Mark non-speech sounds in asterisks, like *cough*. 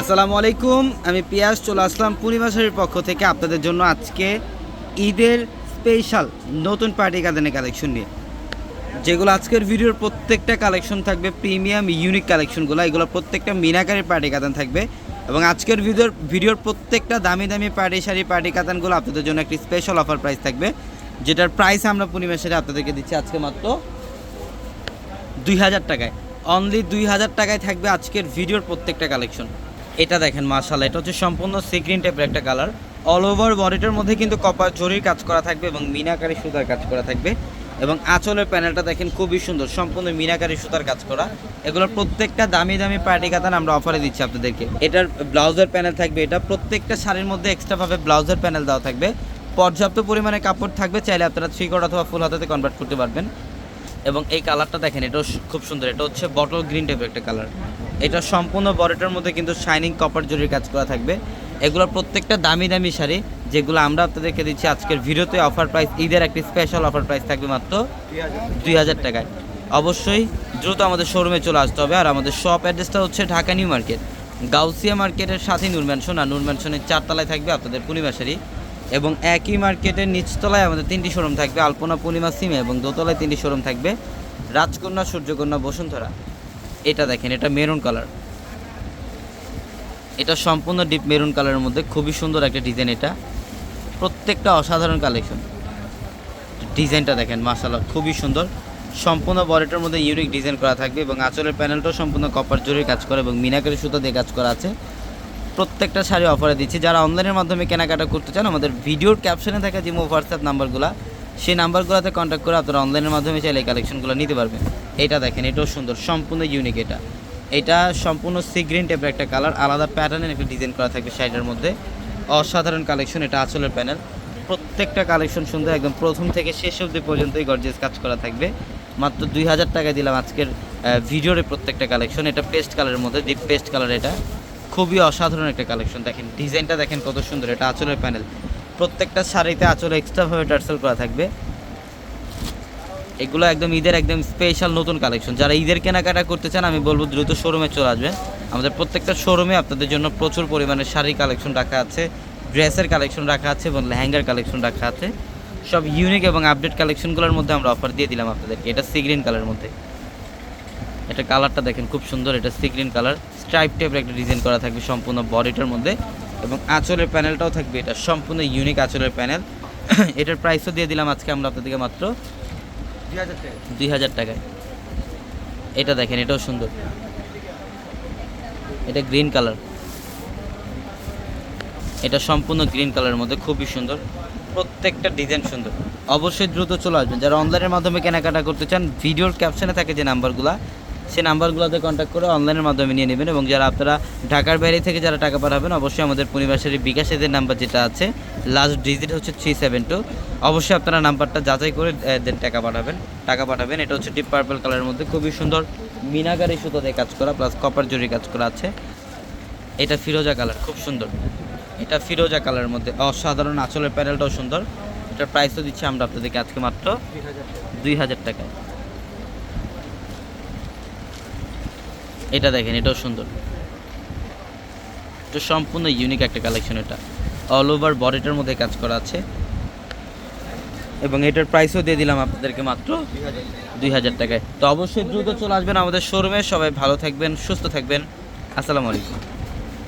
আসসালামু আলাইকুম, আমি পিয়াস চলে আসলাম পূর্ণিমা পক্ষ থেকে আপনাদের জন্য আজকে ঈদের স্পেশাল নতুন পার্টি কাঁদানের কালেকশন নিয়ে। যেগুলো আজকের ভিডিওর প্রত্যেকটা কালেকশন থাকবে প্রিমিয়াম ইউনিক কালেকশনগুলো এগুলো প্রত্যেকটা মিনাকারের পার্টি কাতান থাকবে। এবং আজকের ভিডিওর ভিডিওর প্রত্যেকটা দামি দামি পার্টি শাড়ি পার্টি কাতানগুলো আপনাদের জন্য একটি স্পেশাল অফার প্রাইস থাকবে, যেটার প্রাইস আমরা পূর্ণিমা শাড়ি আপনাদেরকে দিচ্ছি আজকে মাত্র দুই হাজার টাকায়। অনলি দুই হাজার টাকায় থাকবে আজকের ভিডিওর প্রত্যেকটা কালেকশন এটা দেখেন মাশাল্লাহ এটা হচ্ছে সম্পূর্ণ সিগ্রিন টাইপের একটা কালার। অল ওভার বডিটার মধ্যে কিন্তু কপার জরির কাজ করা থাকবে এবং মিনাকারি সুতার কাজ করা থাকবে। এবং আঁচলের প্যানেলটা দেখেন, খুবই সুন্দর, সম্পূর্ণ মিনাকারি সুতার কাজ করা। এগুলোর প্রত্যেকটা দামি দামি পার্টি কাতান আমরা অফারে দিচ্ছি আপনাদেরকে। এটার ব্লাউজের প্যানেল থাকবে, এটা প্রত্যেকটা শাড়ির মধ্যে এক্সট্রাভাবে ব্লাউজের প্যানেল দেওয়া থাকবে। পর্যাপ্ত পরিমাণে কাপড় থাকবে, চাইলে আপনারা থ্রি কোট অথবা ফুল হাতাতে কনভার্ট করতে পারবেন। এবং এই কালারটা দেখেন, এটাও খুব সুন্দর, এটা হচ্ছে বটল গ্রিন টাইপের একটা কালার। এটা সম্পূর্ণ বডিটার মধ্যে কিন্তু শাইনিং কপার জরির কাজ করা থাকবে। এগুলোর প্রত্যেকটা দামি দামি শাড়ি, যেগুলো আমরা আপনাদেরকে দিচ্ছি আজকের ভিডিওতে অফার প্রাইস ঈদের একটি স্পেশাল অফার প্রাইস থাকবে মাত্র দুই হাজার টাকায়। অবশ্যই দ্রুত আমাদের শোরুমে চলে আসতে হবে, আর আমাদের শপ অ্যাড্রেসটা হচ্ছে ঢাকা নিউ মার্কেট। গাউসিয়া মার্কেটের সাথে নূর ম্যানশন আর নূর ম্যানশনের চারতলায় থাকবে আপনাদের পূর্ণিমা শাড়ি। এবং একই মার্কেটের নিচতলায় আমাদের তিনটি শোরুম থাকবে, আলপনা পূর্ণিমা সিমে এবং দোতলায় তিনটি শোরুম থাকবে। রাজকন্যা, সূর্যকন্যা, বসুন্ধরা। এটা দেখেন, এটা মেরুন কালার। এটা সম্পূর্ণ ডিপ মেরুন কালারের মধ্যে, খুবই সুন্দর একটা ডিজাইন এটা। প্রত্যেকটা অসাধারণ কালেকশন। ডিজাইনটা দেখেন মাসাল্লাহ খুবই সুন্দর। সম্পূর্ণ বডিটার মধ্যে ইউনিক ডিজাইন করা থাকবে এবং আঁচলের প্যানেলটাও সম্পূর্ণ কপার জরির কাজ করে এবং মিনাকারি সুতো দিয়ে কাজ করা আছে। প্রত্যেকটা শাড়ি অফারে দিচ্ছি। যারা অনলাইনের মাধ্যমে কেনাকাটা করতে চান, আমাদের ভিডিওর ক্যাপশনে থাকা যে হোয়াটসঅ্যাপ নাম্বারগুলো সেই নাম্বারগুলোতে কন্ট্যাক্ট করে আপনারা অনলাইনের মাধ্যমে চাইলে এই কালেকশনগুলো নিতে পারবেন। এটা দেখেন, এটাও সুন্দর, সম্পূর্ণ ইউনিক এটা। এটা সম্পূর্ণ সিগ্রিন টাইপের একটা কালার আলাদা প্যাটার্নের একটা ডিজাইন করা থাকবে শাড়িটার মধ্যে। অসাধারণ কালেকশন এটা আঁচলের প্যানেল প্রত্যেকটা কালেকশন সুন্দর, একদম প্রথম থেকে শেষ অবধি পর্যন্তই গর্জেস কাজ করা থাকবে। মাত্র দুই হাজার টাকায় দিলাম আজকের ভিডিওর প্রত্যেকটা কালেকশন এটা পেস্ট কালারের মধ্যে ডিপ পেস্ট কালার এটা। খুবই অসাধারণ একটা কালেকশন দেখেন ডিজাইনটা দেখেন কত সুন্দর, এটা আঁচলের প্যানেল প্রত্যেকটা শাড়িতে আঁচলে এক্সট্রাভাবে টার্সেল করা থাকবে। এগুলো একদম ঈদের একদম স্পেশাল নতুন কালেকশন যারা ঈদের কেনাকাটা করতে চান, আমি বলব দ্রুত শোরুমে চলে আসবেন আমাদের প্রত্যেকটা শোরুমে আপনাদের জন্য প্রচুর পরিমাণে শাড়ি কালেকশন রাখা আছে ড্রেসের কালেকশন রাখা আছে এবং লেহেঙ্গার কালেকশন রাখা আছে। সব ইউনিক এবং আপডেট কালেকশনগুলোর মধ্যে আমরা অফার দিয়ে দিলাম আপনাদেরকে। এটা সিগ্রিন কালারের মধ্যে। এটা কালারটা দেখেন খুব সুন্দর, এটা সিগ্রিন কালার স্ট্রাইপ টাইপের একটা ডিজাইন করা থাকবে সম্পূর্ণ বডিটার মধ্যে এবং আঁচলের প্যানেলটাও থাকবে। এটা সম্পূর্ণ ইউনিক আঁচলের প্যানেল *coughs* এটার প্রাইসও দিয়ে দিলাম আজকে আমরা আপনাদেরকে মাত্র দুই হাজার টাকায়? এটা দেখেন, এটাও সুন্দর। এটা গ্রিন কালার। এটা সম্পূর্ণ গ্রিন কালারের মধ্যে, খুবই সুন্দর। প্রত্যেকটা ডিজাইন সুন্দর। অবশ্যই দ্রুত চলে আসবেন। যারা অনলাইনের মাধ্যমে কেনাকাটা করতে চান, ভিডিওর ক্যাপশনে থাকে যে নাম্বারগুলো সেই নাম্বারগুলোতে কন্ট্যাক্ট করে অনলাইনের মাধ্যমে নিয়ে নেবেন এবং যারা আপনারা ঢাকার বাইরে থেকে যারা টাকা পাঠাবেন অবশ্যই আমাদের পরিবারের বিকাশেদের নাম্বার যেটা আছে লাস্ট ডিজিট হচ্ছে থ্রি সেভেন টু অবশ্যই আপনারা নাম্বারটা যাচাই করে দেন টাকা পাঠাবেন টাকা পাঠাবেন। এটা হচ্ছে ডিপ পার্পল কালারের মধ্যে খুবই সুন্দর মিনাগারি সুতো দিয়ে কাজ করা প্লাস কপার জরি কাজ করা আছে। এটা ফিরোজা কালার খুব সুন্দর। এটা ফিরোজা কালারের মধ্যে অসাধারণ আঁচলের প্যানেলটাও সুন্দর। এটার প্রাইসও দিচ্ছি আমরা আপনাদেরকে আজকে মাত্র দুই হাজার টাকায়। এটা দেখেন, এটাও সুন্দর। এটা সম্পূর্ণ ইউনিক একটা কালেকশন এটা। অল ওভার বডিটার মধ্যে কাজ করা আছে। এবং এটার প্রাইসও দিয়ে দিলাম আপনাদেরকে মাত্র দুই হাজার টাকায়। তো অবশ্যই দ্রুত চলে আসবেন আমাদের শোরুমে সবাই ভালো থাকবেন, সুস্থ থাকবেন। আসসালামু আলাইকুম।